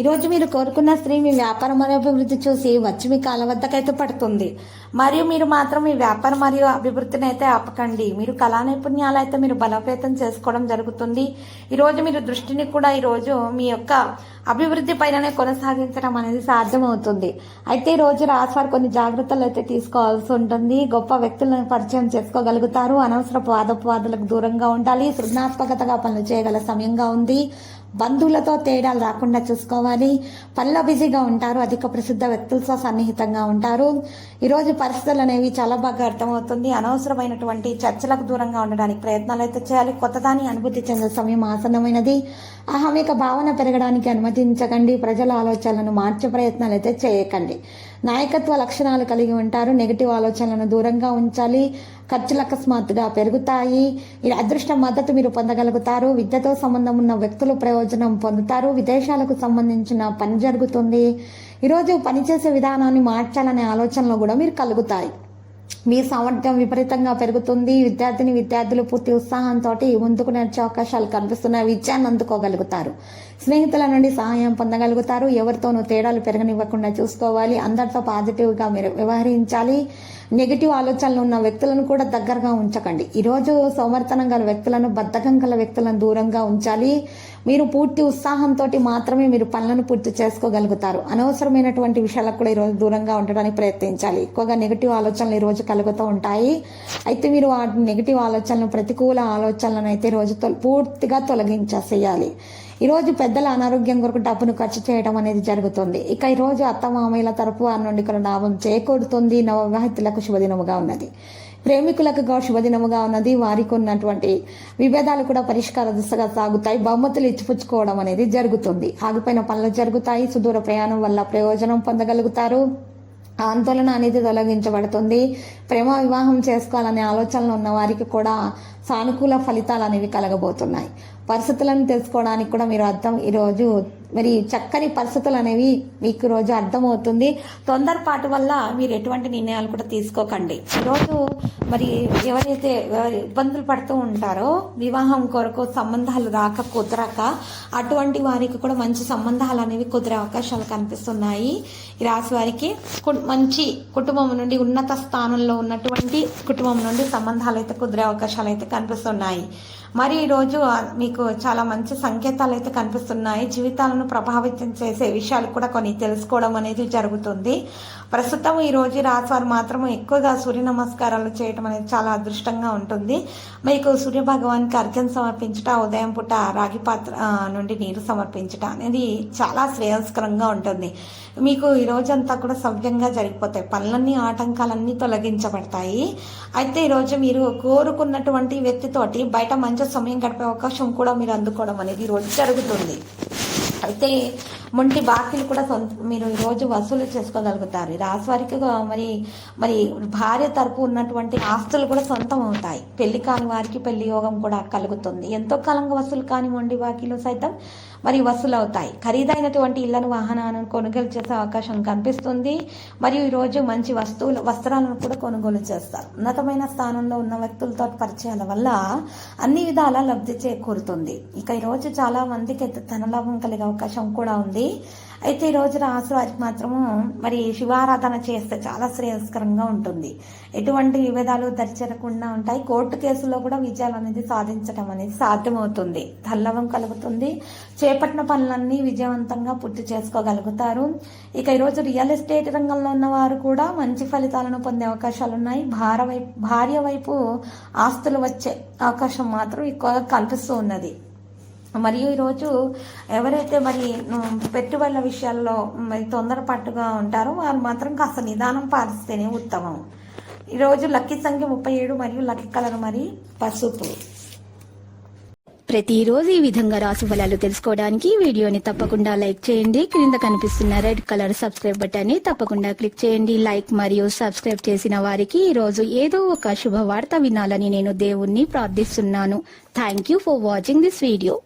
ఈరోజు మీరు కోరుకున్న స్త్రీ మీ వ్యాపారం మరియు అభివృద్ధి చూసి వచ్చి మీ కాళ్ళ వద్దకైతే పడుతుంది. మరియు మీరు మాత్రం మీ వ్యాపారం మరియు అభివృద్ధిని అయితే ఆపకండి. మీరు కళా నైపుణ్యాలు అయితే మీరు బలోపేతం చేసుకోవడం జరుగుతుంది. ఈరోజు మీరు దృష్టిని కూడా ఈ రోజు మీ యొక్క అభివృద్ధి పైననే కొనసాగించడం అనేది సాధ్యమవుతుంది. అయితే ఈ రోజు రాశివారు కొన్ని జాగ్రత్తలు అయితే తీసుకోవాల్సి ఉంటుంది. గొప్ప వ్యక్తులను పరిచయం చేసుకోగలుగుతారు. అనవసర వాదోపవాదులకు దూరంగా ఉండాలి. సృజనాత్మకతగా పనులు చేయగల సమయంగా ఉంది. బంధువులతో తేడాలు రాకుండా చూసుకోవాలి. పనిలో బిజీగా ఉంటారు. అధిక ప్రసిద్ధ వ్యక్తులతో సన్నిహితంగా ఉంటారు. ఈరోజు పరిస్థితులు అనేవి చాలా బాగా అర్థమవుతుంది. అనవసరమైనటువంటి చర్చలకు దూరంగా ఉండడానికి ప్రయత్నాలు అయితే చేయాలి. కొత్తదాన్ని అనుభూతి చెందే సమయం ఆసన్నమైనది. అహమిక భావన పెరగడానికి అనుమతించకండి. ప్రజల ఆలోచనలను మార్చే ప్రయత్నాలు అయితే చేయకండి. నాయకత్వ లక్షణాలు కలిగి ఉంటారు. నెగిటివ్ ఆలోచనలను దూరంగా ఉంచాలి. ఖర్చులు అకస్మాత్తుగా పెరుగుతాయి. ఈ అదృష్ట మద్దతు మీరు పొందగలుగుతారు. విద్యతో సంబంధం ఉన్న వ్యక్తులు ప్రయోజనం పొందుతారు. విదేశాలకు సంబంధించిన పని జరుగుతుంది. ఈరోజు పనిచేసే విధానాన్ని మార్చాలనే ఆలోచనలు కూడా మీరు కలుగుతాయి. మీ సామర్థ్యం విపరీతంగా పెరుగుతుంది. విద్యార్థిని విద్యార్థులు పూర్తి ఉత్సాహంతో ముందుకు నడిచే అవకాశాలు కనిపిస్తున్నాయి విజయాన్ని అందుకోగలుగుతారు. స్నేహితుల నుండి సహాయం పొందగలుగుతారు. ఎవరితోనూ తేడాలు పెరగనివ్వకుండా చూసుకోవాలి. అందరితో పాజిటివ్గా మీరు వ్యవహరించాలి. నెగిటివ్ ఆలోచనలు ఉన్న వ్యక్తులను కూడా దగ్గరగా ఉంచకండి. ఈరోజు సోమర్తనం గల వ్యక్తులను బద్ధకం గల వ్యక్తులను దూరంగా ఉంచాలి. మీరు పూర్తి ఉత్సాహంతో మాత్రమే మీరు పనులను పూర్తి చేసుకోగలుగుతారు. అనవసరమైనటువంటి విషయాలకు కూడా ఈరోజు దూరంగా ఉండడానికి ప్రయత్నించాలి. ఎక్కువగా నెగిటివ్ ఆలోచనలు ఈరోజు కలుగుతూ ఉంటాయి. అయితే మీరు ఆ నెగిటివ్ ఆలోచనలు ప్రతికూల ఆలోచనలను అయితే ఈరోజు తొల- పూర్తిగా తొలగించేసేయాలి. ఈరోజు పెద్దల అనారోగ్యం కొరకు డబ్బును ఖర్చు చేయడం అనేది జరుగుతుంది. ఇక ఈరోజు అత్తమామయ్యల తరపు వారి నుండి కొన్ని లాభం చేకూరుతుంది. నవ శుభదినముగా ఉన్నది. ప్రేమికులకు శుభదినముగా ఉన్నది. వారికి ఉన్నటువంటి విభేదాలు కూడా పరిష్కార దిశగా సాగుతాయి. బహుమతులు ఇచ్చిపుచ్చుకోవడం అనేది జరుగుతుంది. ఆగిపోయిన పనులు జరుగుతాయి. సుదూర ప్రయాణం వల్ల ప్రయోజనం పొందగలుగుతారు. ఆందోళన అనేది తొలగించబడుతుంది. ప్రేమ వివాహం చేసుకోవాలనే ఆలోచనలు ఉన్న వారికి కూడా సానుకూల ఫలితాలు అనేవి కలగబోతున్నాయి. పరిస్థితులను తెలుసుకోవడానికి కూడా మీరు అర్థం ఈరోజు మరి చక్కని పరిస్థితులు అనేవి మీకు రోజు అర్థమవుతుంది. తొందరపాటు వల్ల మీరు ఎటువంటి నిర్ణయాలు కూడా తీసుకోకండి. ఈరోజు మరి ఎవరైతే ఎవరు ఇబ్బందులు పడుతూ ఉంటారో వివాహం కొరకు సంబంధాలు రాక కుదరక అటువంటి వారికి కూడా మంచి సంబంధాలు అనేవి కుదిరే అవకాశాలు కనిపిస్తున్నాయి. ఈ రాశి వారికి కు- మంచి కుటుంబం నుండి ఉన్నత స్థానంలో ఉన్నటువంటి కుటుంబం నుండి సంబంధాలు అయితే కుదిరే అవకాశాలు అయితే కనిపిస్తున్నాయి. మరి ఈరోజు మీ మీకు చాలా మంచి సంకేతాలు అయితే కనిపిస్తున్నాయి. జీవితాలను ప్రభావితం చేసే విషయాలు కూడా కొన్ని తెలుసుకోవడం అనేది జరుగుతుంది. ప్రస్తుతం ఈ రోజు రాశివారు వారు మాత్రం ఎక్కువగా సూర్య నమస్కారాలు చేయటం అనేది చాలా అదృష్టంగా ఉంటుంది. మీకు సూర్య భగవాన్కి అర్ఘ్యం సమర్పించట ఉదయం పూట రాగి పాత్ర నుండి నీరు సమర్పించట అనేది చాలా శ్రేయస్కరంగా ఉంటుంది. మీకు ఈ రోజంతా కూడా సవ్యంగా జరిగిపోతాయి. పనులన్నీ ఆటంకాలన్నీ తొలగించబడతాయి. అయితే ఈరోజు మీరు కోరుకున్నటువంటి వ్యక్తితోటి బయట మంచి సమయం గడిపే అవకాశం కూడా మీరు అందుకోవడం అనేది ఈరోజు జరుగుతుంది. అయితే మొంటి బాకీలు కూడా సొంత మీరు ఈరోజు వసూలు చేసుకోగలుగుతారు. ఈ రాశి వారికి మరి మరి భార్య తరపు ఉన్నటువంటి ఆస్తులు కూడా సొంతం అవుతాయి. పెళ్ళి కాని వారికి పెళ్ళి యోగం కూడా కలుగుతుంది. ఎంతో కాలంగా వసూలు కాని మొండి బాకీలు సైతం మరి వసూలు అవుతాయి ఖరీదైనటువంటి ఇళ్ళను వాహనాలను కొనుగోలు చేసే అవకాశం కనిపిస్తుంది. మరియు ఈరోజు మంచి వస్తువులు వస్త్రాలను కూడా కొనుగోలు చేస్తారు. ఉన్నతమైన స్థానంలో ఉన్న వ్యక్తులతో పరిచయాల వల్ల అన్ని విధాల లబ్ధి చేకూరుతుంది. ఇక ఈరోజు చాలా మందికి ధనలాభం కలిగే అవకాశం కూడా ఉంది. అయితే ఈ రోజు రాశి వారికి మాత్రము మరి శివారాధన చేస్తే చాలా శ్రేయస్కరంగా ఉంటుంది. ఎటువంటి విభేదాలు దరిచేరకుండా ఉంటాయి. కోర్టు కేసుల్లో కూడా విజయాలు అనేది సాధించడం అనేది సాధ్యమవుతుంది. తల్లవం కలుగుతుంది. చేపట్టిన పనులన్నీ విజయవంతంగా పూర్తి చేసుకోగలుగుతారు. ఇక ఈరోజు రియల్ ఎస్టేట్ రంగంలో ఉన్న వారు కూడా మంచి ఫలితాలను పొందే అవకాశాలు ఉన్నాయి. భార వైపు భార్య వైపు ఆస్తులు వచ్చే అవకాశం మాత్రం ఎక్కువగా కనిపిస్తూ ఉన్నది. మరియు ఈరోజు ఎవరైతే మరి పెట్టుబడుల విషయాల్లో మరి తొందరపాటుగా ఉంటారో వారు మాత్రం కాస్త నిదానం పాటిస్తేనే ఉత్తమం. ఈరోజు లక్కీ సంఖ్య ముప్పై ఏడు మరియు లక్కీ కలర్ మరి పసుపు. ప్రతిరోజు ఈ విధంగా రాశి ఫలాలు తెలుసుకోవడానికి వీడియోని తప్పకుండా లైక్ చేయండి. క్రింద కనిపిస్తున్న రెడ్ కలర్ సబ్స్క్రైబ్ బటన్ని తప్పకుండా క్లిక్ చేయండి. లైక్ మరియు సబ్స్క్రైబ్ చేసిన వారికి ఈరోజు ఏదో ఒక శుభవార్త వినాలని నేను దేవుణ్ణి ప్రార్థిస్తున్నాను. Thank you for watching this video